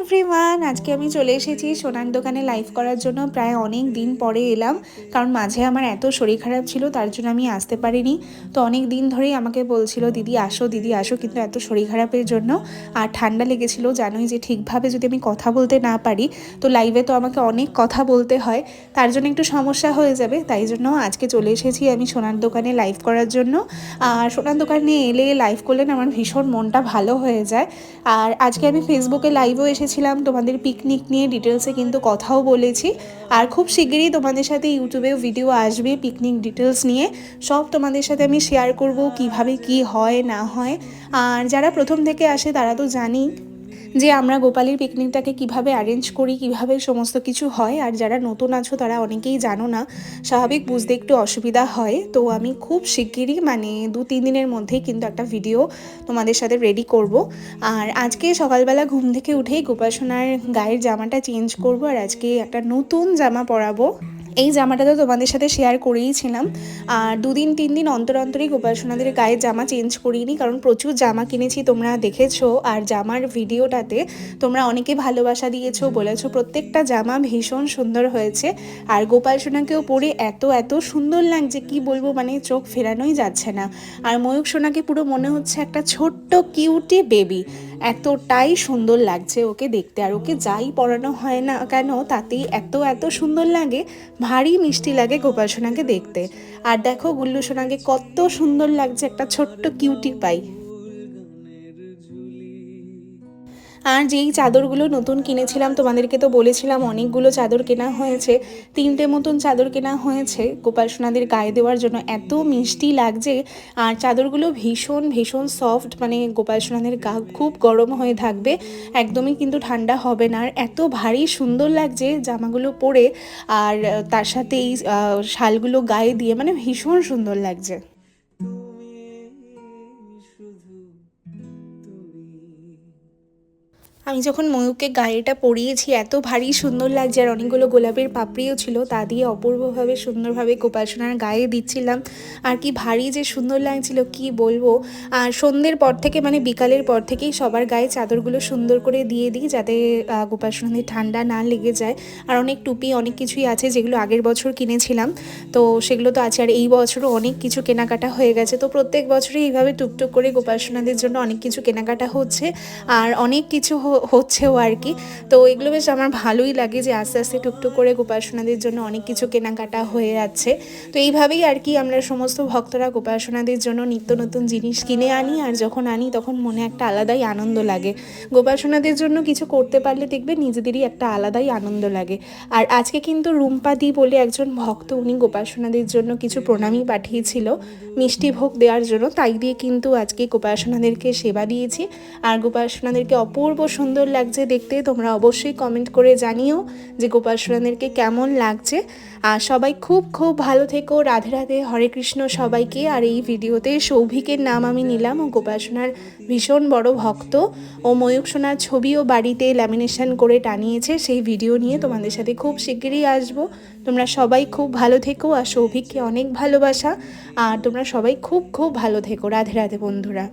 Everyone, আজকে আমি চলে এসেছি সোনার দোকানে লাইভ করার জন্য। প্রায় অনেক দিন পরে এলাম, কারণ মাঝে আমার এত শরীর খারাপ ছিল, তার জন্য আমি আসতে পারিনি। তো অনেক দিন ধরেই আমাকে বলছিল, দিদি, আসো দিদি, আসো। কিন্তু এত শরীর খারাপের জন্য আর ঠান্ডা লেগেছিল, জানোই যে ঠিকভাবে যদি আমি কথা বলতে না পারি, তো লাইভে তো আমাকে অনেক কথা বলতে হয়। তার জন্য একটু সমস্যা হয়ে যাবে, তাই জন্য আজকে চলে এসেছি আমি সোনার দোকানে লাইভ করার জন্য। আর সোনার দোকানে এলে লাইভ করলে আমার ভীষণ মনটা ভালো হয়ে যায়। আর আজকে আমি ফেসবুকে লাইভও এসেছিলাম তোমাদের পিকনিক নিয়ে ডিটেলসে কিন্তু কথাও বলেছি। আর খুব শিগগিরই তোমাদের সাথে ইউটিউবেও ভিডিও আসবে পিকনিক ডিটেলস নিয়ে। সব তোমাদের সাথে আমি শেয়ার করব কীভাবে কি হয়, না হয়। আর যারা প্রথম থেকে আসে তারা তো জানি যে আমরা গোপালের পিকনিকটাকে কীভাবে অ্যারেঞ্জ করি, কীভাবে সমস্ত কিছু হয়, আর যারা নতুন আছো তারা অনেকেই জানো না, স্বাভাবিক বুঝতে একটু অসুবিধা হয়। তো আমি খুব শিগগিরই মানে দু, তিন দিনের মধ্যেই কিন্তু একটা ভিডিও তোমাদের সাথে রেডি করব। আর আজকে সকালবেলা ঘুম থেকে উঠেই গোপাসনার গায়ের জামাটা চেঞ্জ করব, আর আজকে একটা নতুন জামা পরাবো। এই জামাটা তো তোমাদের সাথে শেয়ার করেইছিলাম। আর দুদিন তিন দিন অন্তর অন্তরই গোপাল সোনাদের গায়ের জামা চেঞ্জ করিনি, কারণ প্রচুর জামা কিনেছি তোমরা দেখেছ। আর জামার ভিডিওটাতে তোমরা অনেকে ভালোবাসা দিয়েছ, বলেছ প্রত্যেকটা জামা ভীষণ সুন্দর হয়েছে। আর গোপাল সোনাকেও পরে এত এত সুন্দর লাগছে, কি বলব মানে চোখ ফেরানোই যাচ্ছে না। আর ময়ূক সোনাকে পুরো মনে হচ্ছে একটা ছোট্ট কিউটি বেবি এতটাই সুন্দর লাগছে ওকে দেখতে, আর ওকে যাই পরানো হয় না কেন, তাতেই এত এত সুন্দর লাগে। ভারী মিষ্টি লাগে গোপাল সোনাকে দেখতে। আর দেখো, গুল্লু সোনাকে কত সুন্দর লাগছে একটা ছোট্ট কিউটি পাই আর যেই চাদরগুলো নতুন কিনেছিলাম, তোমাদেরকে তো বলেছিলাম অনেকগুলো চাদর কেনা হয়েছে। তিনটে মতন চাদর কেনা হয়েছে। গোপাল সোনাদের গায়ে দেওয়ার জন্য এত মিষ্টি লাগছে। আর চাদরগুলো ভীষণ ভীষণ সফট মানে গোপাল সোনাদের গা খুব গরম হয়ে থাকবে। একদমই কিন্তু ঠান্ডা হবে না। আর এত ভারী সুন্দর লাগছে জামাগুলো পরে। আর তার সাথে এই শালগুলো গায়ে দিয়ে মানে ভীষণ সুন্দর লাগছে। আমি যখন ময়ূরকে গায়েটা পরিয়েছি, এত ভারী সুন্দর লাগছে আর অনেকগুলো গোলাপের পাপড়িও ছিল, তা দিয়ে অপূর্বভাবে সুন্দরভাবে গোপালসোনার গায়ে দিচ্ছিলাম। আর কি ভারী যে সুন্দর লাগছিল, কি বলব? আর সন্ধ্যের পর থেকে মানে বিকালের পর থেকেই সবার গায়ে চাদরগুলো সুন্দর করে দিয়ে দিই, যাতে গোপালসোনাদের ঠান্ডা না লেগে যায়। আর অনেক টুপি, অনেক কিছুই আছে যেগুলো আগের বছর কিনেছিলাম। তো সেগুলো তো আছে, আর এই বছরও অনেক কিছু কেনাকাটা হয়ে গেছে। তো প্রত্যেক বছরই এইভাবে টুকটুক করে গোপালসোনাদের জন্য অনেক কিছু কেনাকাটা হচ্ছে। আর অনেক কিছু হচ্ছেও আর কি। তো এগুলো বেশ আমার ভালোই লাগে যে আস্তে আস্তে টুকটুক করে গোপাসনাদের জন্য অনেক কিছু কেনাকাটা হয়ে যাচ্ছে তো এইভাবেই আর কি আমরা সমস্ত ভক্তরা গোপাসনাদের জন্য নিত্য নতুন জিনিস কিনে আনি আর যখন আনি তখন মনে একটা আলাদাই আনন্দ লাগে। গোপাসনাদের জন্য কিছু করতে পারলে দেখবে নিজেদেরই একটা আলাদাই আনন্দ লাগে। আর আজকে কিন্তু রুম্পাদি বলে একজন ভক্ত উনি গোপাসনাদের জন্য কিছু প্রণামী পাঠিয়েছিল, মিষ্টি ভোগ দেওয়ার জন্য। তাই দিয়ে কিন্তু আজকে গোপাসনাদেরকে সেবা দিয়েছি। আর গোপাসনাদেরকে অপূর্ব সুন্দর লাগছে দেখতে, তোমরা অবশ্যই কমেন্ট করে জানিও যে গোপালসোনাদেরকে কেমন লাগছে। আর সবাই খুব খুব ভালো থেকো। রাধে রাধে, হরে কৃষ্ণ সবাইকে। আর এই ভিডিওতে সৌভিকের নাম আমি নিলাম ও গোপালসোনার ভীষণ বড় ভক্ত। ও ময়ূক সোনার ছবিও বাড়িতে ল্যামিনেশন করে টানিয়েছে। সেই ভিডিও নিয়ে তোমাদের সাথে খুব শিগগিরই আসব। তোমরা সবাই খুব ভালো থেকো আর সৌভিককে অনেক ভালোবাসা। আর তোমরা সবাই খুব খুব ভালো থেকো। রাধে রাধে বন্ধুরা।